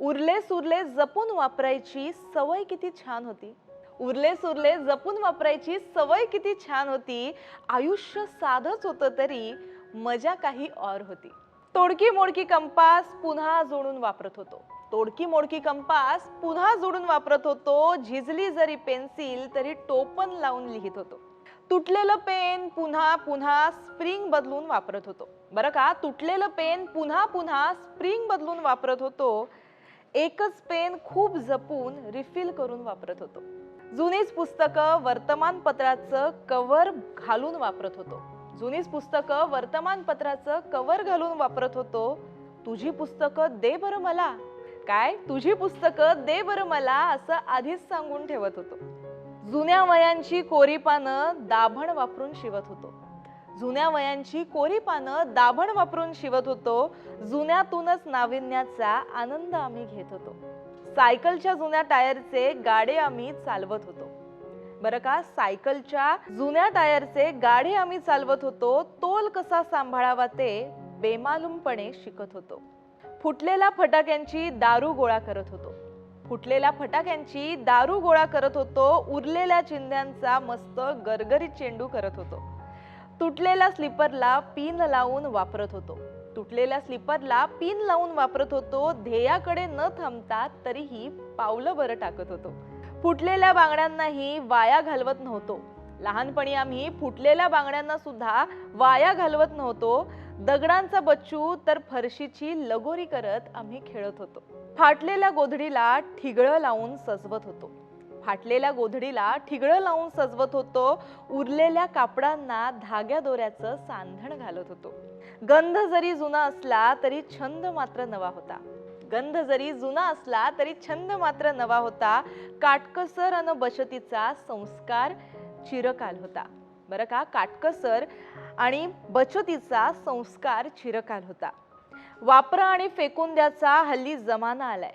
उरले सुरले जपून वापरायची सवय किती छान होती. उरले सुरले जपून वापरायची सवय किती छान होती. आयुष्य साधच होतं तरी मजा काही और होती. तोडकी मोडकी कंपास पुन्हा जोडून वापरत होतो. तोडकी मोडकी कंपास पुन्हा जोडून वापरत होतो. झिजली जरी पेन्सिल तरी टोपन लावून लिहित होतो. तुटलेलं पेन पुन्हा पुन्हा स्प्रिंग बदलून वापरत होतो. बरं का? तुटलेलं पेन पुन्हा पुन्हा स्प्रिंग बदलून वापरत होतो. एकच पेन खूप जपून रिफिल करून वापरत होतो. जुनीच पुस्तकं वर्तमानपत्राचं कव्हर घालून वापरत होतो. जुनीच पुस्तकं वर्तमानपत्राचं कव्हर घालून वापरत होतो. तुझी पुस्तकं दे बरं मला. काय? तुझी पुस्तकं दे बरं मला असं आधीच सांगून ठेवत होतो. जुन्या वयांची कोरी पानं दाभण वापरून शिवत होतो. जुन्या वयांची कोरी पानं दाभण वापरून शिवत होतो. जुन्यातूनच नाविन्याचा आनंद आम्ही घेत होतो. सायकलच्या जुन्या टायरचे गाडे आम्ही चालवत होतो. बरं का सायकलच्या जुन्या टायरचे गाडे आम्ही चालवत होतो. तोल कसा सांभाळावा ते बेमालूमपणे शिकत होतो. फुटलेल्या फटाक्यांची दारू गोळा करत होतो. फुटलेल्या फटाक्यांची दारू गोळा करत होतो. उरलेल्या चिंध्यांचा मस्त गरगरीत चेंडू करत होतो. तुटलेल्या स्लीपरला पिन लावून वापरत होतो. तुटलेल्या स्लीपरला पिन लावून वापरत होतो. ध्येयाकडे न थांबता तरीही पावलं बरं टाकत होतो. फुटलेल्या बांगड्यांनाही वाया घालवत नव्हतो. लहानपणी आम्ही फुटलेल्या बांगड्यांना सुद्धा वाया घालवत नव्हतो. दगडांचा बच्चू तर फरशीची लगोरी करत आम्ही खेळत होतो. फाटलेल्या गोधडीला ठिगळं लावून सजवत होतो. फाटलेल्या गोधडीला ठिगळं लावून सजवत होतो. उरलेल्या कापडांना धाग्या दोऱ्याचं सांधण घालत होतो. गंध जरी जुना असला तरी छंद मात्र नवा होता. गंध जरी जुना असला तरी छंद मात्र नवा होता. काटकसर अन बचतीचा संस्कार चिरकाल होता. बरं का? काटकसर आणि बचतीचा संस्कार चिरकाल होता. वापरा आणि फेकून द्याचा हल्ली जमाना आलाय.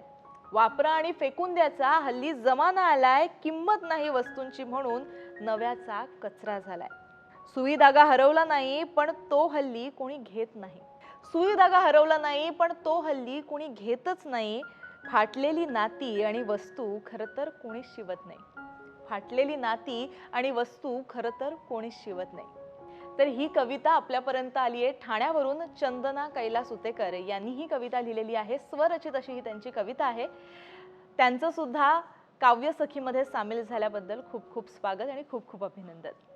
वापरा आणि फेकून द्याचा हल्ली जमाना आलाय किंमत नाही वस्तूंची म्हणून नव्याचा कचरा झालाय. सुई धागा हरवला नाही पण तो हल्ली कोणी घेत नाही. सुई धागा हरवला नाही पण तो हल्ली कोणी घेतच नाही. फाटलेली नाती आणि वस्तू खरं तर कोणीच शिवत नाही. फाटलेली नाती आणि वस्तू खरं तर कोणीच शिवत नाही. तर ही कविता आपल्यापर्यंत आली आहे. ठाण्यावरून चंदना कैलास उतेकर यांनी ही कविता लिहिलेली आहे. स्वरचित अशी ही त्यांची कविता आहे. त्यांचं सुद्धा काव्यसखीमध्ये सामील झाल्याबद्दल खूप खूप स्वागत आणि खूप खूप अभिनंदन.